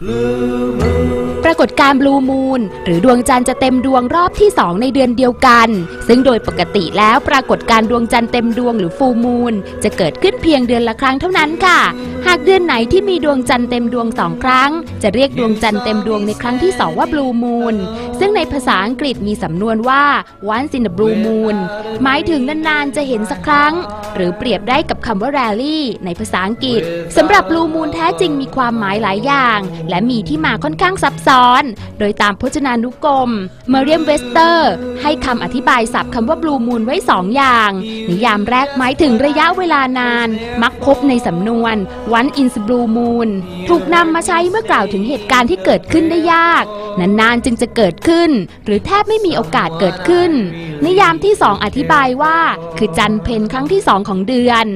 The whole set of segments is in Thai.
ป รากฏการณ์บลูมูนหรือดวงจันทร์จะเต็มดวงรอบที่ 2 ในเดือนเดียวกัน ซึ่งโดยปกติแล้วปรากฏการณ์ดวงจันทร์เต็มดวงหรือฟูมูนจะเกิดขึ้นเพียงเดือนละครั้งเท่านั้นค่ะ หากเดือนไหนที่มีดวงจันทร์เต็มดวงสองครั้ง จะเรียกดวงจันทร์เต็มดวงในครั้งที่สองว่าบลูมูนซึ่งในภาษาอังกฤษมีสำนวนว่า once in a blue moon หมายถึงนานๆจะเห็นสักครั้ง หรือเปรียบได้กับคำว่า rarely ในภาษาอังกฤษสำหรับบลูมูนแท้จริงมีความหมายหลายอย่าง และมีที่มาค่อนข้างซับซ้อนโดยตามพจนานุกรม เมเรียมเวสเตอร์ ให้คำอธิบายศัพท์คำว่าบลูมูนไว้สองอย่าง นิยามแรกหมายถึงระยะเวลานาน มักพบในสำนวน one in blue moon ถูกนำมาใช้เมื่อกล่าวถึงเหตุการณ์ที่เกิดขึ้นได้ยาก นานๆจึงจะเกิดขึ้น หรือแทบไม่มีโอกาสเกิดขึ้น นิยามที่สองอธิบายว่า คือจันเพนครั้งที่สองของเดือน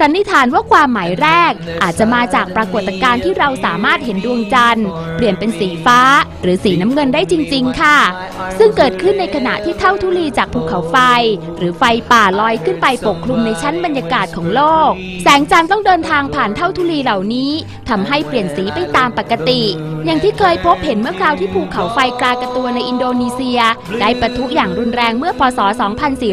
สันนิษฐานว่าความหมายแรก อาจจะมาจากปรากฏการณ์ที่เราสามารถเห็นดวงจันทร์ เปลี่ยนเป็นสีฟ้า หรือสีน้ำเงินได้จริง ๆ ค่ะ ซึ่งเกิดขึ้นในขณะที่เท่าทุลีจากภูเขาไฟ หรือไฟป่าลอยขึ้นไปปกคลุมในชั้นบรรยากาศของโลก แสงจันทร์ต้องเดินทางผ่านเท่าทุลีเหล่านี้ทำให้เปลี่ยนสีไปตามปกติ อย่างที่เคยพบเห็นเมื่อคราวที่ภูเขาไฟกรากระตัวในอินโดนีเซีย ได้ปะทุอย่างรุนแรงเมื่อพศ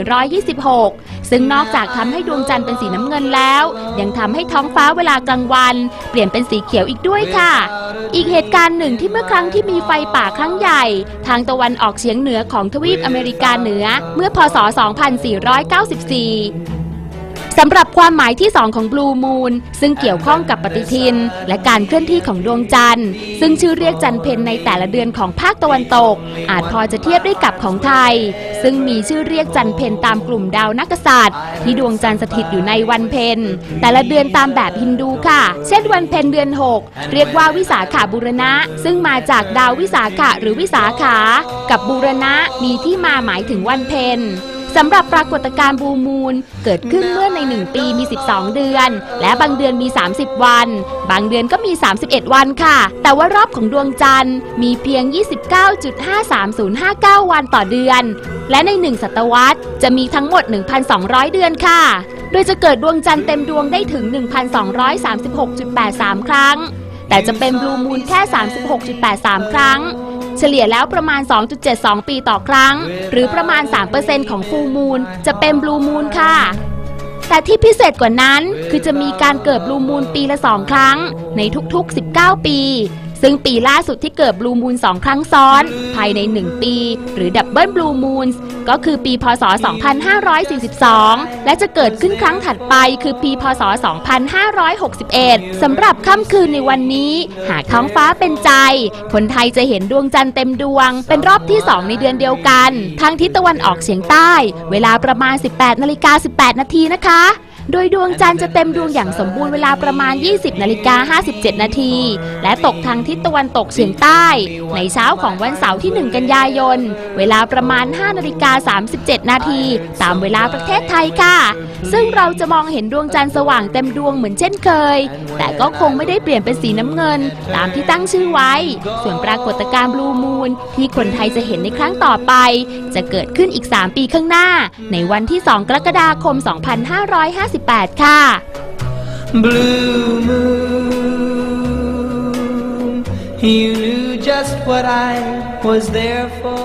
2426 ซึ่งนอกจากทำให้ดวงจันทร์เป็นสีน้ำเงินแล้ว ยังทำให้ท้องฟ้าเวลากลางวัน เปลี่ยนเป็นสีเขียวอีกด้วยค่ะ อีกเหตุการณ์หนึ่งที่เมื่อครั้งที่มีไฟป่าครั้งใหญ่ ทางตะวันออกเฉียงเหนือของทวีปอเมริกาเหนือ เมื่อพศ 2494 สำหรับความหมายที่ 2 ของบลูมูนซึ่งเกี่ยวข้องกับปฏิทิน และการเคลื่อนที่ของดวงจันทร์ ซึ่งชื่อเรียกจันทร์เพนในแต่ละเดือนของภาคตะวันตก อาจพอจะเทียบได้กับของไทย ซึ่งมีชื่อเรียกจันทร์เพนตามกลุ่มดาวนักษัตริย์ ที่ดวงจันทร์สถิตอยู่ในวันเพนแต่ละเดือนตามแบบฮินดูค่ะ เช่นวันเพนเดือน 6 เรียกว่าวิสาขาบุรณะ ซึ่งมาจากดาววิสาขะหรือวิสาขา กับบูรณะมีที่มาหมายถึงวันเพน สำหรับปรากฏการณ์บูมูนเกิดขึ้นเมื่อใน 1 ปีมี 12 เดือน และบางเดือนมี 30 วัน บางเดือนก็มี 31 วันค่ะ แต่ว่ารอบของดวงจันทร์มีเพียง 29.53059 วันต่อเดือน และใน 1 ศตวรรษ จะมีทั้งหมด 1,200 เดือนค่ะ โดยจะเกิดดวงจันทร์เต็มดวงได้ถึง 1,236.83 ครั้ง แต่จะเป็นบลูมูนแค่ 36.83 ครั้ง เฉลี่ยแล้วประมาณ 2.72 ปีต่อครั้ง หรือประมาณ 3%ของฟูมูล จะเป็นบลูมูนค่ะ แต่ที่พิเศษกว่านั้นคือจะมีการเกิดบลูมูนปีละ2ครั้ง ในทุกๆ 19 ปี ซึ่งปีล่าสุดที่เกิดบลูมูน2 ครั้งซ้อน ภายใน 1 ปี หรือดับเบิลบลูมูนก็คือปีพศ 2542 และจะเกิดขึ้นครั้งถัดไปคือปีพศ 2561 สำหรับค่ำคืนในวันนี้ หากท้องฟ้าเป็นใจ คนไทยจะเห็นดวงจันทร์เต็มดวง เป็นรอบที่ 2 ในเดือนเดียวกัน ทางทิศตะวันออกเฉียงใต้ เวลาประมาณ 18นาฬิกา18 นาทีนะคะ โดยดวงจันทร์จะเต็มดวงอย่างสมบูรณ์เวลาประมาณ 20นาฬิกา57 นาที และตกทางทิศตะวันตกเฉียงใต้ ในเช้าของวันเสาร์ที่ 1 กันยายน เวลาประมาณ 5นาฬิกา37 นาทีตามเวลาประเทศไทยค่ะ ซึ่งเราจะมองเห็นดวงจันทร์สว่างเต็มดวงเหมือนเช่นเคย แต่ก็คงไม่ได้เปลี่ยนเป็นสีน้ำเงิน ตามที่ตั้งชื่อไว้ ส่วนปรากฏการณ์บลูมูนที่คนไทยจะเห็นในครั้งต่อไป จะเกิดขึ้นอีก 3 ปีข้างหน้า ในวันที่ 2 กรกฎาคม 2555 2558 ค่ะ Blue moon, you knew just what I was there for.